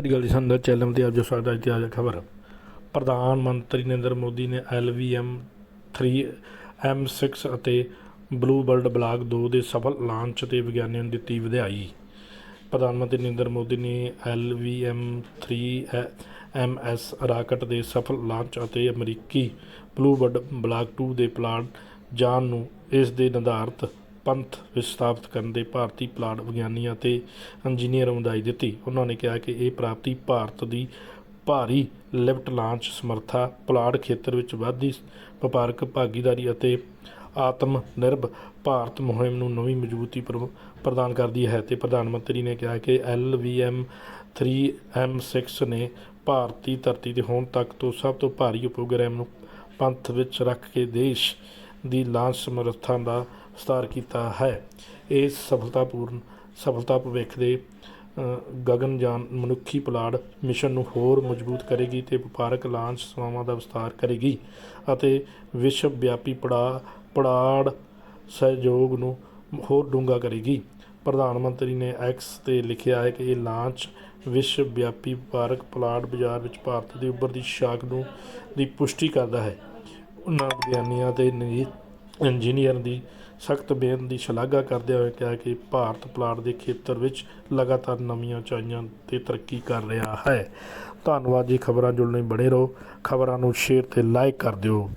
ਸਤਿ ਗੱਲ ਸੰਦਰ ਚੈਨਲ ਤੇ ਅੱਜ ਜੋ ਸਾਡਾ ਇਤਿਹਾਸ ਖਬਰ। ਪ੍ਰਧਾਨ ਮੰਤਰੀ ਨਰਿੰਦਰ ਮੋਦੀ ਨੇ ਐਲਵੀਐਮ 3 M6 ਅਤੇ ਬਲੂ ਬਰਡ ਬਲਾਕ 2 ਦੇ ਸਫਲ ਲਾਂਚ ਤੇ ਵਿਗਿਆਨੀਆਂ ਨੂੰ ਦਿੱਤੀ ਵਧਾਈ। ਪ੍ਰਧਾਨ ਮੰਤਰੀ ਨਰਿੰਦਰ ਮੋਦੀ ਨੇ ਐਲਵੀਐਮ 3 MS ਰਾਕਟ ਦੇ ਸਫਲ ਲਾਂਚ ਅਤੇ ਅਮਰੀਕੀ ਬਲੂ ਬਰਡ ਬਲਾਕ 2 ਦੇ ਪਲਾਨ ਜਾਣ ਨੂੰ ਇਸ ਦੇ ਨਿਰਧਾਰਤ ਪੰਥ ਵਿੱਚ ਸਥਾਪਿਤ ਕਰਨ ਦੇ ਭਾਰਤੀ ਪਲਾਨ ਵਿਗਿਆਨੀਆਂ ਅਤੇ ਇੰਜੀਨੀਅਰ ਨੂੰ ਵਧਾਈ ਦਿੱਤੀ। ਉਹਨਾਂ ਨੇ ਕਿਹਾ ਕਿ ਇਹ ਪ੍ਰਾਪਤੀ ਭਾਰਤ ਦੀ ਭਾਰੀ ਲਿਫਟ ਲਾਂਚ ਸਮਰੱਥਾ ਪੁਲਾੜ ਖੇਤਰ ਵਿੱਚ ਵਧਦੀ ਵਪਾਰਕ ਭਾਗੀਦਾਰੀ ਅਤੇ ਆਤਮ ਨਿਰਭ ਭਾਰਤ ਮੁਹਿੰਮ ਨੂੰ ਨਵੀਂ ਮਜ਼ਬੂਤੀ ਪ੍ਰ- ਪ੍ਰਦਾਨ ਕਰਦੀ ਹੈ ਤੇ ਪ੍ਰਧਾਨ ਮੰਤਰੀ ਨੇ ਕਿਹਾ ਕਿ ਐਲਵੀਐਮ 3M6 ਨੇ ਭਾਰਤੀ ਧਰਤੀ ਦੇ ਹੁਣ ਤੱਕ ਤੋਂ ਸਭ ਤੋਂ ਭਾਰੀ ਉਪਗ੍ਰਹਿ ਨੂੰ ਪੰਥ ਵਿੱਚ ਰੱਖ ਕੇ ਦੇਸ਼ ਦੀ ਲਾਂਚ ਸਮਰੱਥਾ ਦਾ ਵਿਸਤਾਰ ਕੀਤਾ ਹੈ। ਇਹ ਸਫਲਤਾਪੂਰਨ ਸਫਲਤਾ ਭਵਿੱਖ ਦੇ ਗਗਨਯਾਨ ਮਨੁੱਖੀ ਪੁਲਾੜ ਮਿਸ਼ਨ ਨੂੰ ਹੋਰ ਮਜ਼ਬੂਤ ਕਰੇਗੀ ਤੇ ਵਪਾਰਕ ਲਾਂਚ ਸੇਵਾਵਾਂ ਦਾ ਵਿਸਤਾਰ ਕਰੇਗੀ ਅਤੇ ਵਿਸ਼ਵ ਵਿਆਪੀ ਪੜਾ, ਪੜਾੜ ਸਹਿਯੋਗ ਨੂੰ ਹੋਰ ਡੂੰਘਾ ਕਰੇਗੀ। ਪ੍ਰਧਾਨ ਮੰਤਰੀ ਨੇ ਐਕਸ ਤੇ ਲਿਖਿਆ ਹੈ ਕਿ ਇਹ ਲਾਂਚ ਵਿਸ਼ਵ ਵਿਆਪੀ ਵਪਾਰਕ ਪਲਾਟ ਬਾਜ਼ਾਰ ਵਿੱਚ ਭਾਰਤ ਦੀ ਉੱਭਰਦੀ ਸ਼ਾਖ ਨੂੰ, ਦੀ ਪੁਸ਼ਟੀ ਕਰਦਾ ਹੈ। ਉਹਨਾਂ ਵਿਗਿਆਨੀਆਂ ਅਤੇ ਨਿਜੀ ਇੰਜੀਨੀਅਰ ਦੀ ਸਖਤ ਮਿਹਨਤ ਦੀ ਸ਼ਲਾਘਾ ਕਰਦਿਆਂ ਹੋਏ ਕਿਹਾ ਕਿ ਭਾਰਤ ਪਲਾਟ ਦੇ ਖੇਤਰ ਵਿੱਚ ਲਗਾਤਾਰ ਨਵੀਆਂ ਉਚਾਈਆਂ ਤੇ ਤਰੱਕੀ ਕਰ ਰਿਹਾ ਹੈ। ਧੰਨਵਾਦ ਜੀ, ਖਬਰਾਂ ਜੁੜਨ ਲਈ ਬਣੇ ਰਹੋ। ਖਬਰਾਂ ਨੂੰ ਸ਼ੇਅਰ ਤੇ ਲਾਈਕ ਕਰ ਦਿਓ।